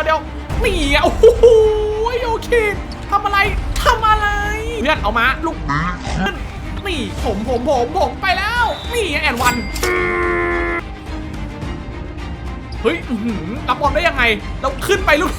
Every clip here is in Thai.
ยวเดี๋ยวนี่อะโอ้โหโอเคทำอะไรทำอะไรเพื่อนเอามาลูกนี่ผมผมผมผมไปแล้วนี่แอนวันเฮ้ยรับบอลได้ยังไง เราขึ้นไปลูก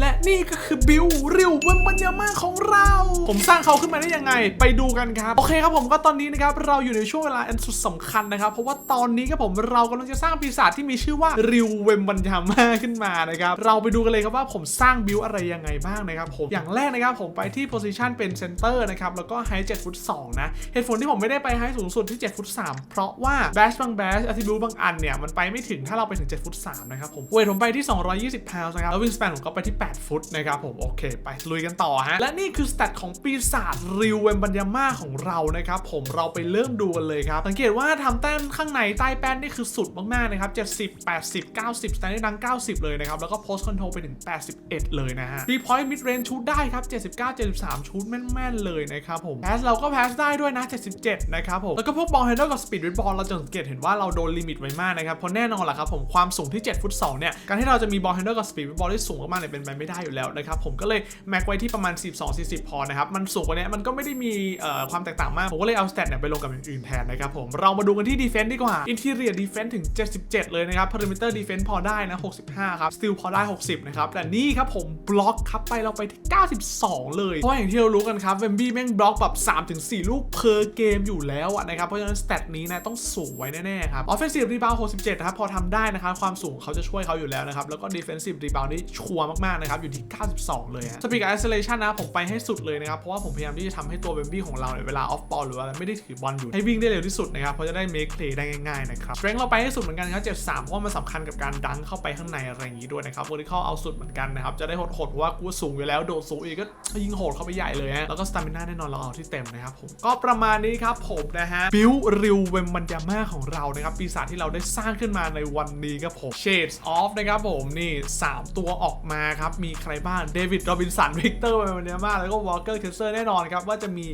และนี่ก็คือบิวริวเวนบัญญามาของเรา ผมสร้างเขาขึ้นมาได้ยังไง ไปดูกันครับ โอเคครับผมก็ตอนนี้นะครับ เราอยู่ในช่วงเวลาอันสุดสำคัญนะครับ เพราะว่าตอนนี้ครับผมเรากำลังจะสร้างปีศาจที่มีชื่อว่าริวเวนบัญญามาขึ้นมานะครับ เราไปดูกันเลยครับว่าผมสร้างบิวอะไรยังไงบ้างนะครับผมอย่างแรกนะครับผมไปที่ position เป็น center นะครับแล้วก็ height 7ฟุต2นะเหตุผลที่ผมไม่ได้ไป height สูงสุดที่7ฟุต3เพราะว่า bash บาง bash attribute บางอันเนี่ยมันไปไม่ถึงถ้าเราไปถึง7ฟุต3นะครับผมเวทผมไปที่ 220 pounds นะครับแล้ว wingspan ผมก็ไปที่8ฟุตนะครับผมโอเค ไปลุยกันต่อฮะ และนี่คือสแตทของปีศาจริวเวนบัญญาม่าของเรานะครับผมเราไปเริ่มดูกันเลยครับ สังเกตว่าทำแต้มข้างในใต้แป้นนี่คือสุดมากๆนะครับ70 80 90สแตนด์ดัง 90 เลยนะครับ แล้วก็โพส t คอนโทรลไปถึง 81 เลยนะฮะ3 point mid range ชุดได้ครับ 79 73 ชุดแม่นๆเลยนะครับผมแพสเราก็แพสได้ด้วยนะ 77 นะครับผม แล้วก็พวกบอลแฮนเดิลกับสปีดบอลเราจะสังเกตเห็นว่าเราโดนลิมิตไว้มากนะครับเพราะแน่นอนแหละครับผมความสูงที่7ฟุต2เนี่ยการที่เราจะมีบอลแฮนเดิลกับสปีดบอลที่สูงมากๆเนี่ยเป็นไปไม่ได้อยู่แล้วนะครับผมก็เลยแม็กไว้ที่ประมาณ 12-40 พอนะครับมันสูงกว่านี้มันก็ไม่ได้มีความแตกต่างมาก ผมก็เลยเอาสเตตเนี่ยไปลงกับอื่นแทนนะครับผมเรามาดูกันที่ดีเฟน s ์ดีกว่า Interior Defense ถึง 77 เลยนะครับ Perimeter Defense พอได้นะ 65 ครับ Still พอได้ 60 นะครับ แต่นี่ครับผมบล็อกครับไปเราไปที่ 92 เลย เพราะอย่างที่เรารู้กันครับเวมบี้แม่งบล็อกแบบ 3-4 ลูกเพอร์เกมอยู่แล้วนะครับเพราะฉะนั้นสเตตนี้นะต้องสูงไว้แน่ๆครับ Offensive Rebound 67นะครับพอทำได้นะครับความสูงเขาจะช่วยเขาอยู่แล้วนะครับแล้วก็ Defensive Rebound นี่ชัวร์มากๆนะครับอยู่ที่ 92 เลยฮะ Speed Acceleration นะผมไปให้สุดเลยนะครับ เพราะว่าผมพยายามที่จะทำให้ตัวเบมบี้ของเราเนี่ยเวลาออฟบอลหรือว่าไม่ได้ถือบอลอยู่ให้วิ่งได้เร็วที่สุดนะครับ เพราะจะได้ make play ได้ง่ายๆนะครับ strength เราไปให้สุดเหมือนกันครับ73เพราะมันสำคัญกับการดังเข้าไปข้างในอะไรอย่างนี้ด้วยนะครับ vertical เอาสุดเหมือนกันนะครับจะได้โหดๆเพราะว่ากูสูงอยู่แล้วโดดสูงอีกก็ยิงโหดเข้าไปใหญ่เลยฮะแล้วก็ stamina แน่นอนเราเอาที่เต็มนะครับผมก็ประมาณนี้ครับผมนะฮะ build ริวเวมบันยาม่าของเรานะครับปีศาจที่เราได้สร้างขึ้นมาในวันนี้ครับผม shades of นะครับผมนี่สามตัวออกมาครับมีใครบ้างเดวิดโรบินสันวิกเตอร์เวมบันยาม่าแล้วก็วอลเกอร์เคเซอร์แน่นอนครับ ว่าจะมี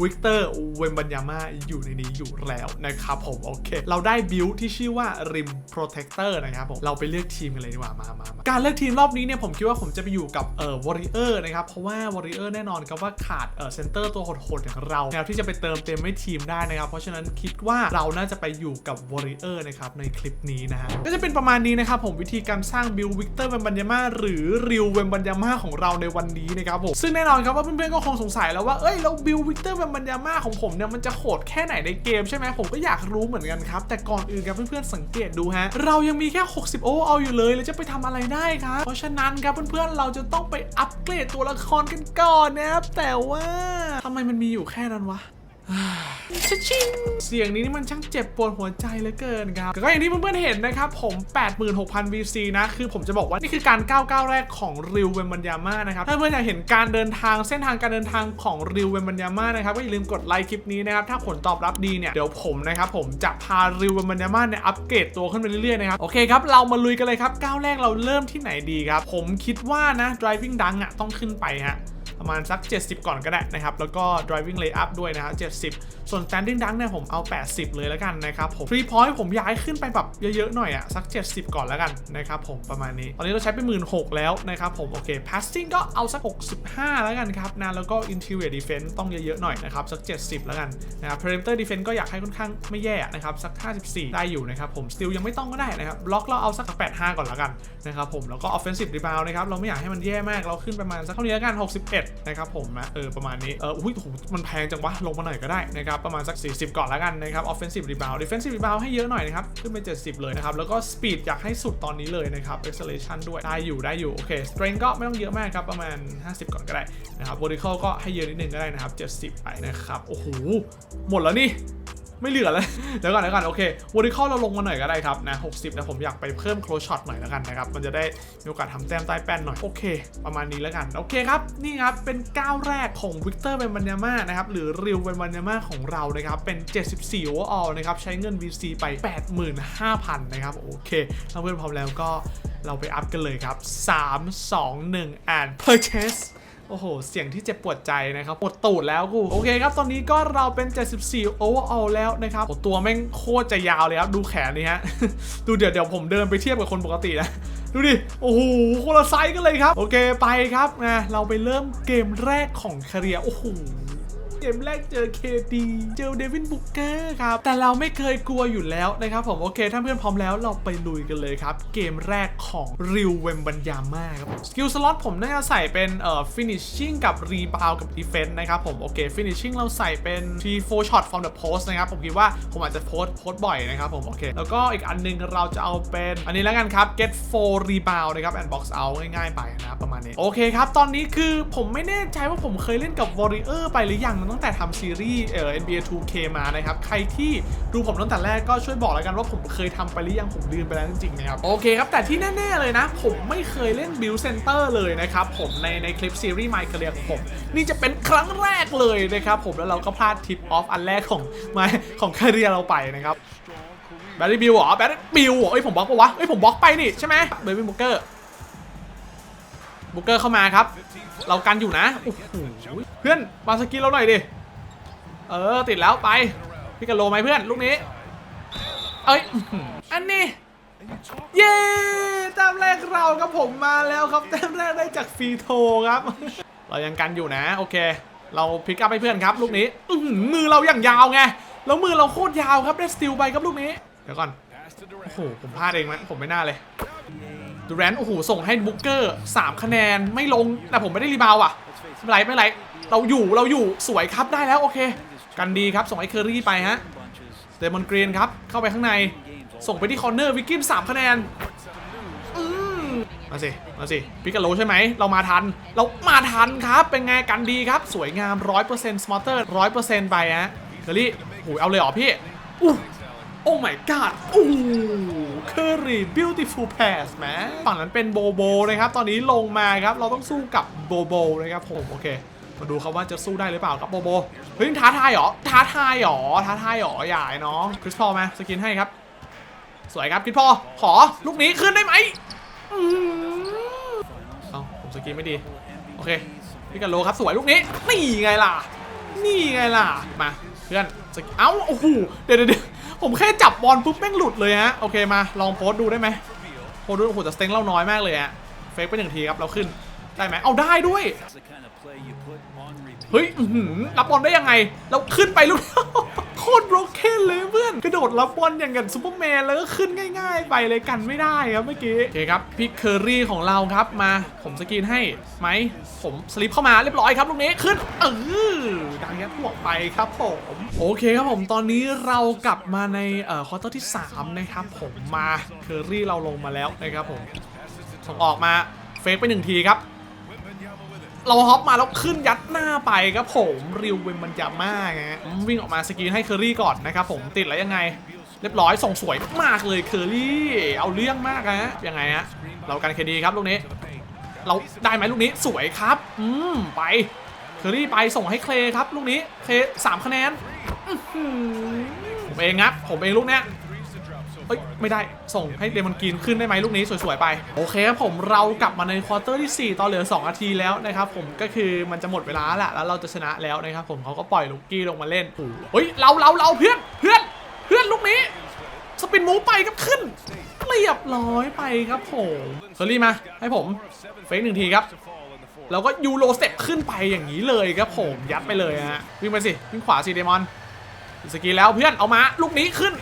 วิกเตอร์เวมบันยาม่าอยู่ในนี้อยู่แล้วนะครับผม โอเค เราได้บิลที่ชื่อว่า Rim Protector นะครับผมเราไปเลือกทีมกันเลยดีกว่ามามามาการเลือกทีมรอบนี้เนี่ยผมคิดว่าผมจะไปอยู่กับเอ่อ Warrior นะครับเพราะว่า Warrior แน่นอนครับว่าขาดเอ่อเซนเตอร์ตัวโหดๆอย่างเราแนะครับที่จะไปเติมเต็มให้ทีมได้นะครับเพราะฉะนั้นคิดว่าเราน่าจะไปอยู่กับ Warrior นะครับในคลิปนี้นะฮะก็จะเป็นประมาณนี้นะครับผมวิธีการสร้างบิลวิกเตอร์เวมบันยาม่าหรือริวเวมบันยาม่าของเราในวันนี้นะครับผมซึ่งแน่นอนครับว่าเพื่อนๆก็คงสงสัยแล้วว่าเอ้ยแล้วบิลวิกเตอร์เวมบันยาม่าของผมเนี่ยมันจะโหดแค่ไหนในเกมใช่ไหมผมก็อยากรู้เหมือนกันครับแต่ก่อนอื่นครับเพื่อนๆสังเกตดูฮะเรายังมีแค่ 60 โอเอาอยู่เลยแล้วจะไปทำอะไรได้ครับเพราะฉะนั้นครับเพื่อนๆเราจะต้องไปอัปเกรดตัวละครกันก่อนนะครับแต่ว่าทำไมมันมีอยู่แค่นั้นวะ ชชิงเสียงนี้นี่มันช่างเจ็บปวดหัวใจเหลือเกินครับแต่ก็อย่างที่เพื่อนๆเห็นนะครับผม 86,000 VC นะ คือผมจะบอกว่า นี่คือการก้าวก้าวแรกของริวเวนบันยาม่านะครับ ถ้าเพื่อนอยากเห็นการเดินทางเส้นทางการเดินทางของริวเวนบันยาม่านะครับ ก็อย่าลืมกดไลค์คลิปนี้นะครับ ถ้าผลตอบรับดีเนี่ย เดี๋ยวผมนะครับผมจะพาริวเวนบันยาม่าเนี่ยอัปเกรดตัวขึ้นไปเรื่อยๆนะครับ โอเคครับ เรามาลุยกันเลยครับ ก้าวแรกเราเริ่มที่ไหนดีครับ ผมคิดว่านะ driving dunk อะต้องขึ้นไปฮะ ประมาณสัก 70 ก่อนก็ได้นะครับ แล้วก็ driving layup ด้วยนะฮะ70 ส่วน standing dunk เนี่ยผมเอา 80 เลยแล้วกันนะครับผม three point ผมย้ายขึ้นไปแบบเยอะๆหน่อยอะสัก 70 ก่อนแล้วกันนะครับผมประมาณนี้ ตอนนี้เราใช้ไป1 6ื่นแล้วนะครับผมโอเค passing ก็เอาสัก 65 แล้วกันครับนะแล้วก็ interior defense ต้องเยอะๆหน่อยนะครับสัก 70 แล้วกันนะครับ perimeter defense ก็อยากให้ค่อนข้างไม่แย่นะครับสัก 54 ได้อยู่นะครับผม still ยังไม่ต้องก็ได้นะครับ block เราเอาสัก 85 ก่อนแล้วกันนะครับผมแล้วก็ offensive rebound นะครับเราไม่อยากให้มันแย่มากเราขึ้นประมาณสักเท่านี้แล้วกัน61นะครับผมนะเออประมาณนี้เอออุ้ยโหมันแพงจังวะลงมาหน่อยก็ได้นะครับประมาณสัก 40 ก่อนแล้วกันนะครับ offensive rebound defensive rebound ให้เยอะหน่อยนะครับขึ้นไป 70 เลยนะครับแล้วก็ speed อยากให้สุดตอนนี้เลยนะครับ acceleration ด้วยได้อยู่ได้อยู่โอเค strength ก็ไม่ต้องเยอะมากครับประมาณ 50 ก่อนก็ได้นะครับ vertical ก็ให้เยอะนิดนึงก็ได้นะครับ 70 ไปนะครับโอ้โหหมดแล้วนี่ ไม่เหลือแล้วเดี๋ยวก่อนเดี๋ยวก่อนโอเควอริคอลเราลงมาหน่อยก็ได้ครับนะ60นะผมอยากไปเพิ่มโคลช็อตหน่อยแล้วกันนะครับมันจะได้มีโอกาสทำแต้มใต้แป้นหน่อยโอเค ประมาณนี้แล้วกันโอเคครับนี่ครับเป็นก้าวแรกของวิกเตอร์เบนบันยาม่านะครับหรือริวเบนบันยาม่าของเรานะครับเป็น 74 overall นะครับใช้เงิน VC ไป 85,000นะครับโอเคถ้าเพื่อนพร้อมแล้วก็เราไปอัพกันเลยครับ 3 2 1 and purchase โอ้โห เสียงที่เจ็บปวดใจนะครับปวดตูดแล้วกู โอเคครับ ตอนนี้ก็เราเป็น 74 overall แล้วนะครับโอ้ตัวแม่งโคตรจะยาวเลยครับ ดูแขนนี่ฮะ ดูเดี๋ยวเดี๋ยวผมเดินไปเทียบกับคนปกตินะดูดิ โอ้โหคนละไซส์กันเลยครับ โอเคไปครับนะเราไปเริ่มเกมแรกของคาเรียโอ้โห กมแรกเจอ KD เจอเดวินบุกเกอร์ครับ แต่เราไม่เคยกลัวอยู่แล้วนะครับผมโอเค ถ้าเพื่อนพร้อมแล้วเราไปลุยกันเลยครับ เกมแรกของริวเวมบัญญาม่าครับสกิลสล็อตผมน่าจะใส่เป็นเอ่อ finishing กับ rebound กับ defense นะครับผมโอเค finishing เราใส่เป็น T4 shot from the post นะครับผมคิดว่าผมอาจจะโพสโพสบ่อยนะครับผมโอเค แล้วก็อีกอันหนึงเราจะเอาเป็นอันนี้แล้วกันครับ get 4 rebound นะครับ and box out ง่ายๆไปนะประมาณนี้โอเคครับตอนนี้คือผมไม่แน่ใจว่าผมเคยเล่นกับ Warrior ไปหรือยังตั้งแต่ทำซีรีส์เอ่อ NBA 2K มานะครับ ใครที่ดูผมตั้งแต่แรกก็ช่วยบอกแล้วกันว่าผมเคยทำไปหรือยังผมลืมไปแล้วจริงๆนะครับ โอเคครับ แต่ที่แน่ๆเลยนะ ผมไม่เคยเล่น Build Center เลยนะครับผมในในคลิปซีรีส์ My Career ของผม นี่จะเป็นครั้งแรกเลยนะครับผมแล้วเราก็พลาดทิปออฟอันแรกของ My ของ Career เราไปนะครับแบตตี้บิวเหรอแบตตี้บิวเหรอเอ้ยผมบล็อกปะวะเอ้ยผมบล็อกไปนี่ใช่ไหมเบบี้บุกเกอร์ บุกเกอร์เข้ามาครับ เรากันอยู่นะโอ้โหเพื่อนมาสกินเราหน่อยดิ เออ ติดแล้วไปพี่กันโลไหมเพื่อน ลูกนี้ เอ้ย อันนี้ เย้แต้มแรกเราครับผมมาแล้วครับแต้มแรกได้จากฟรีโทครับ เรายังกันอยู่นะ โอเค เราพลิกอัพให้เพื่อนครับ ลูกนี้มือเราอย่างยาวไง แล้วมือเราโคตรยาวครับได้สติลไปครับลูกนี้ เดี๋ยวก่อน โอ้โห ผมพลาดเองมั้ยผมไม่น่าเลย ดูแรนต์โอ้โห ส่งให้บุ๊กเกอร์3คะแนนไม่ลง แต่ผมไม่ได้รีบาวอะ ไม่ไรไม่ไร เราอยู่เราอยู่สวยครับได้แล้วโอเค กันดีครับ ส่งให้เคอรี่ไปฮะเดมอนกรีนครับ เข้าไปข้างใน ส่งไปที่คอร์เนอร์วิกกิม3คะแนนอืมมาสิ มาสิ พิกาโลใช่ไหม เรามาทัน เรามาทันครับ เป็นไงกันดีครับ สวยงาม 100%สมอเตอร์ 100%ไปฮะเคอรี่โหเอาเลยเหรอพี่อู้โอ้ my god อู้ คอรี่ beautiful pass แมฝั่งนั้นเป็นโบโบนะครับ ตอนนี้ลงมาครับ เราต้องสู้กับโบโบนะครับผมโอเค มาดูครับว่าจะสู้ได้หรือเปล่าครับโบโบ เฮ้ยท้าทายเหรอ ท้าทายเหรอ ท้าทายเหรออย่าไอ้น้องคริสพอลมาสกินให้ครับ สวยครับคริสพอขอลูกนี้ขึ้นได้ไหมเอ้าผมสกินไม่ดี โอเคพี่กันโลครับสวยลูกนี้ นี่ไงล่ะ นี่ไงล่ะ มาเพื่อนสกิเอ้า โอ้โห เดี๋ยวเดี๋ยว ผมแค่จับบอลปุ๊บแม่งหลุดเลยฮะโอเคมาลองโพสดูได้ไหมโพสดูโอ้โหแต่สเต็งเราน้อยมากเลยฮะเฟกไปหนึ่งทีครับเราขึ้นได้ไหมเอาได้ด้วยเฮ้ยรับบอลได้ยังไง เราขึ้นไปลูก โคตรโรกเคนเลยเพื่อน กระโดดรับบอลอย่างกับซูเปอร์แมนแล้วก็ขึ้นง่ายๆ ไปเลยกันไม่ได้ครับเมื่อกี้โอเคครับพี่เคอรี่ของเราครับมาผมสกรีนให้ไหมผมสลิปเข้ามาเรียบร้อยครับลูกนี้ขึ้นเออดังยัดพวกไปครับผมโอเคครับผมตอนนี้เรากลับมาในเอ่อควอเตอร์ที่ 3 นะครับผมมาเคอรี่เราลงมาแล้วนะครับผมส่งออกมาเฟกไปหนึ่งทีครับ เราฮอปมาแล้วขึ้นยัดหน้าไปครับผมริวเวนมันยาม่าไงฮะวิ่งออกมาสกรีนให้เคอรี่ก่อนนะครับผมติดแล้วยังไง เรียบร้อยส่งสวยมากเลยเคอรี่ เอาเรื่องมากฮะยังไงฮะเรากันเคดีครับลูกนี้ เราได้ไหมลูกนี้สวยครับ อืมไปเคอรี่ไปส่งให้เคลครับลูกนี้เคลสามคะแนนผมเองครับผมเองลูกเนี้ย เอ้ยไม่ได้ส่งให้เดมอนกรีนขึ้นได้ไหมลูกนี้สวยๆไป โอเคครับผมเรากลับมาในควอเตอร์ที่ 4 ตอนเหลือ 2 นาทีแล้วนะครับผมก็คือมันจะหมดเวลาแล้วแล้วเราจะชนะแล้วนะครับผมเขาก็ปล่อยลูกกี้ลงมาเล่นโอ้โหเฮ้ยเราเราเราเพื่อนเพื่อนเพื่อนลูกนี้สปินมูไปครับขึ้นเรียบร้อยไปครับผมเคอรี่มาให้ผมเฟกหนึ่งทีครับแล้วก็ยูโรสเต็ปขึ้นไปอย่างนี้เลยครับผมยัดไปเลยฮะวิ่งไปสิวิ่งขวาสิเดมอนสกีแล้วเพื่อนเอามาลูกนี้ขึ้น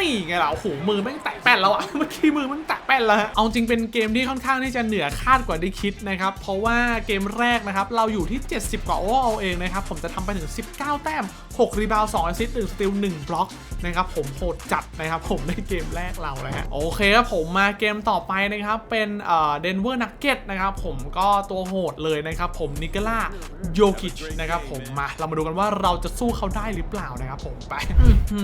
นี่ไงล่ะโอ้โหมือแม่งแตะแป้นแล้วอะเมื่อกี้มือแม่งแตะแป้นแล้วฮะเอาจริงเป็นเกมที่ค่อนข้างที่จะเหนือคาดกว่าที่คิดนะครับเพราะว่าเกมแรกนะครับเราอยู่ที่ 70 กว่าโอเวอร์เองนะครับผมจะทำไปถึง 19 แต้ม 6 รีบาวด์2แอสซิสต์1สติล1บล็อกนะครับผมโหดจัดนะครับผมในเกมแรกเราเลยฮะโอเคครับผมมาเกมต่อไปนะครับเป็นเอ่อเดนเวอร์นักเก็ตนะครับผมก็ตัวโหดเลยนะครับผมนิกล่าโยกิชนะครับผมมาเรามาดูกันว่าเราจะสู้เขาได้หรือเปล่านะครับผมไปอื้อหื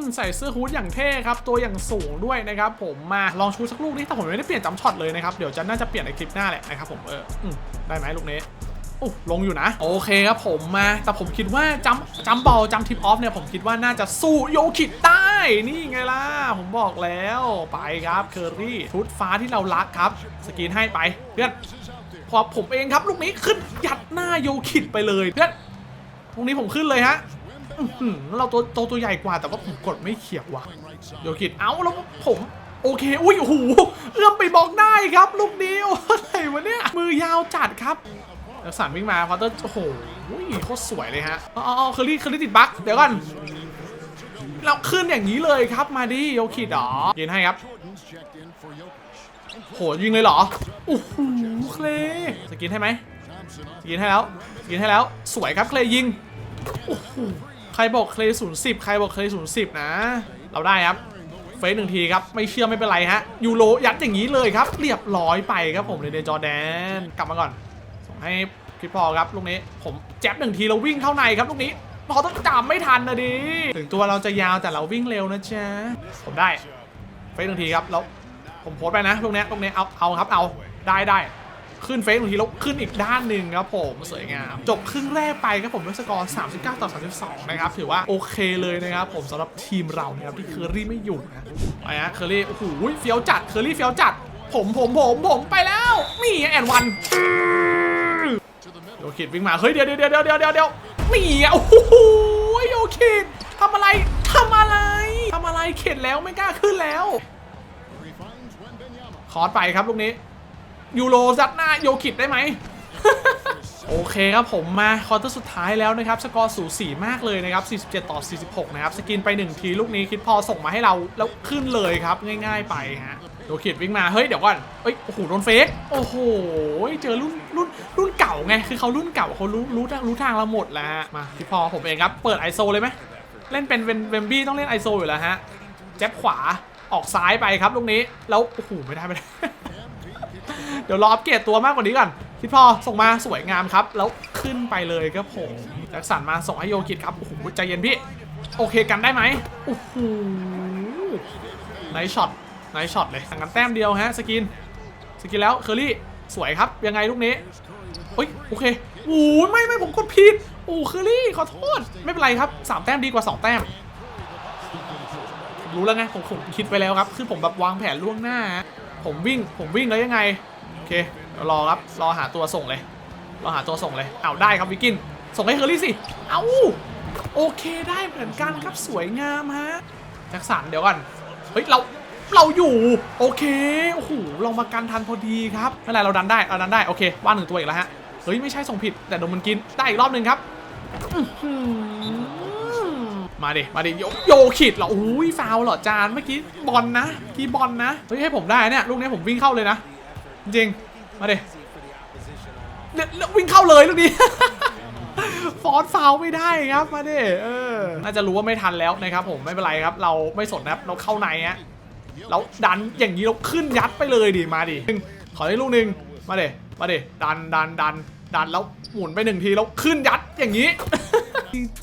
อใส่เสื้อฮูดอย่างเท่ครับตัวอย่างสูงด้วยนะครับผมมาลองชูสักลูกนี้แต่ผมไม่ได้เปลี่ยนจำช็อตเลยนะครับเดี๋ยวจะน่าจะเปลี่ยนในคลิปหน้าแหละนะครับผมเออได้ไหมลูกนี้โอ้ลงอยู่นะ โอเคครับผมมา แต่ผมคิดว่าจำจำบอลจำทิปออฟเนี่ย ผมคิดว่าน่าจะสู้โยคิดได้นี่ไงล่ะ ผมบอกแล้วไปครับเคอรี่ชุดฟ้าที่เรารักครับ สกีนให้ไปเพื่อนพอผมเองครับ ลูกนี้ขึ้นยัดหน้าโยคิดไปเลยเพื่อนตรงนี้ผมขึ้นเลยฮะ เราตัวโตวตัวใหญ่กว่าแต่ว่าผมกดไม่เขียวว่ะโยคิดเอ้าแล้วผม โอเค อุ้ยโอ้โหเอื้อมไปบอกได้ครับ ลูกนี้อะไรวะเนี่ย มือยาวจัดครับแล้วสันวิ่งมาพอตเตอร์โอ้โหโคตรสวยเลยฮะอ๋อเคอรี่เคอรี่ติดบั๊กเดี๋ยวก่อนเราขึ้นอย่างนี้เลยครับมาดิโยคิดอ๋อยินให้ครับโหยิงเลยเหรอโอ้โหเคลสกินให้ไหมสกินให้แล้วสกินให้แล้ว สวยครับเคลยิงโอ้โห ใครบอกเคลศูนย์สิบใครบอกเคลศูนย์สิบนะ เราได้ครับ เฟสหนึ่งทีครับ ไม่เชื่อไม่เป็นไรฮะ ยูโรยัดอย่างนี้เลยครับ เรียบร้อยไปครับผมเลยในจอแดน กลับมาก่อน ส่งให้คลิปพอครับลูกนี้ ผมแจ็บหนึ่งทีเราวิ่งเข้าในครับลูกนี้พอต้องจามไม่ทันนะดิ ถึงตัวเราจะยาวแต่เราวิ่งเร็วนะจ๊ะ ผมได้ เฟสหนึ่งทีครับแล้วผมโพสไปนะตรงเนี้ยตรงเนี้เอาเอาครับเอาได้ได้ ขึ้นเฟสหนึ่งทีแล้วขึ้นอีกด้านหนึ่งครับผมสวยงาม จบครึ่งแรกไปครับผมด้วยสกอร์39 ต่อ 32 นะครับ ถือว่าโอเคเลยนะครับผมสำหรับทีมเรานะครับที่เคอรี่ไม่อยู่นะไปฮะเคอรี่โอ้โหเฟี้ยวจัดเคอรี่เฟี้ยวจัด ผมผมผมผมไปแล้วนี่แอนวันโยคิดวิ่งมา เฮ้ยเดี๋ยวเดี๋ยวเดี๋ยวเดี๋ยวเดี๋ยวเดี๋ยวนี่โอ้โหโยคิดทำอะไรทำอะไรทำอะไรเข็ดแล้วไม่กล้าขึ้นแล้ว คอร์สไปครับลูกนี้ ยูโรซัดหน้าโยคิดได้ไหม โอเคครับผมมาคอร์เตอร์สุดท้ายแล้วนะครับ สกอร์สูสีมากเลยนะครับ 47 ต่อ 46 นะครับ สกินไป 1 ทีลูกนี้คิดพอส่งมาให้เรา แล้วขึ้นเลยครับ ง่ายๆไปฮะโยคิดวิ่งมา เฮ้ย เดี๋ยวก่อนเอ้ย โอ้โห โดนเฟก โอ้โห เจอรุ่นรุ่นรุ่นเก่าไง คือเขารุ่นเก่าเขารู้รู้ทางรู้ทางเราหมดแล้วมาคิดพอผมเองครับ เปิดไอโซเลยไหมเล่นเป็นเวนเวนบี้ต้องเล่นไอโซอยู่แล้วฮะแจ็บขวาออกซ้ายไปครับลูกนี้แล้วโอ้โหไม่ได้ไม่ได้ เดี๋ยวรออัปเกรดตัวมากกว่านี้ก่อนคิดพอส่งมาสวยงามครับ แล้วขึ้นไปเลยครับผมแจ็คสันมาส่งให้โยกิดครับโอ้โหใจเย็นพี่ โอเคกันได้ไหมโอ้โหไนช็อตไนช็อตเลยสั่งกันแต้มเดียวฮะสกิน สกินแล้วเคอรี่สวยครับยังไงลูกนี้เฮ้ยโอเคโอ้ไม่ไม่ผมกดผิดโอ้เคอรี่ขอโทษ ไม่เป็นไรครับสามแต้มดีกว่าสองแต้มรู้แล้วไงผมผมคิดไปแล้วครับ คือผมแบบวางแผนล่วงหน้า ผมวิ่งผมวิ่งแล้วยังไง อเครอครับ รอหาตัวส่งเลย รอหาตัวส่งเลยเอาได้ครับวิกกิน ส่งให้เคอรี่สิ เอาโอเคได้เหมือนกันครับสวยงามฮะแจ็คสันเดี๋ยวก่อน เฮ้ยเราเราอยู่โอเคโอ้โหเรามากันทันพอดีครับไม่เป็นไรเราดันได้เราดันได้โอเคว่าหนึ่งตัวอีกแล้วฮะเฮ้ยไม่ใช่ส่งผิดแต่โดนมันกินได้อีกรอบหนึ่งครับมาดิมาดิโยโยขิดเหรออุ้ยฟาวเหรอจานเมื่อกี้บอลนะกี้บอลนะเฮ้ยให้ผมได้เนี่ยลูกนี้ผมวิ่งเข้าเลยนะ จริง มาดิเนี่ยแล้ววิ่งเข้าเลยลูกนี้ ฟอสฟาวไม่ได้ครับ มาดิเออ น่าจะรู้ว่าไม่ทันแล้วนะครับผมไม่เป็นไรครับ เราไม่สนนะครับ เราเข้าในฮะแล้วดันอย่างนี้เราขึ้นยัดไปเลยดิ มาดิหนึ่งขอได้ลูกหนึ่งมาดิมาดิดันดันดันดันแล้วหมุนไปหนึ่งทีแล้วขึ้นยัดอย่างนี้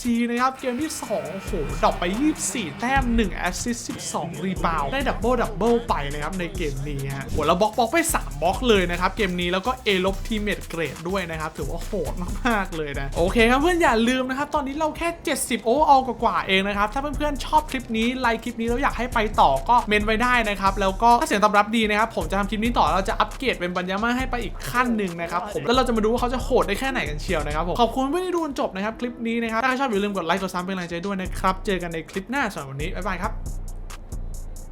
จีนะครับเกมที่2โอ้โหดรอปไป 24 แต้ม1แอสซิสต์12 รีบาวได้ดับเบิลดับเบิลไปนะครับในเกมนี้ฮะโหแล้วบล็อกบล็อกไป 3 บล็อกเลยนะครับเกมนี้แล้วก็เอลบทีเมดเกรดด้วยนะครับถือว่าโหดมากๆเลยนะโอเคครับเพื่อนอย่าลืมนะครับตอนนี้เราแค่ 70 โอเวอร์ออกว่าๆเองนะครับถ้าเพื่อนๆชอบคลิปนี้ไลค์คลิปนี้แล้วอยากให้ไปต่อก็เมนไว้ได้นะครับแล้วก็ถ้าเสียงตอบรับดีนะครับผมจะทำคลิปนี้ต่อเราจะอัปเกรดเป็นบัญญามาให้ไปอีกขั้นหนึ่งนะครับผมแล้วเราจะมาดูว่าเขาจะโหดได้แค่ไหนกันเชียวนะครับผมขอบคุณเพื่อนที่ดูจนจบนะครับคลิปนี้นะครับถ้าใครชอบอย่าลืมกดไลค์กดซับเป็นกำลังใจด้วยนะครับ เจอกันในคลิปหน้าสำหรับวันนี้ บ๊ายบายครับ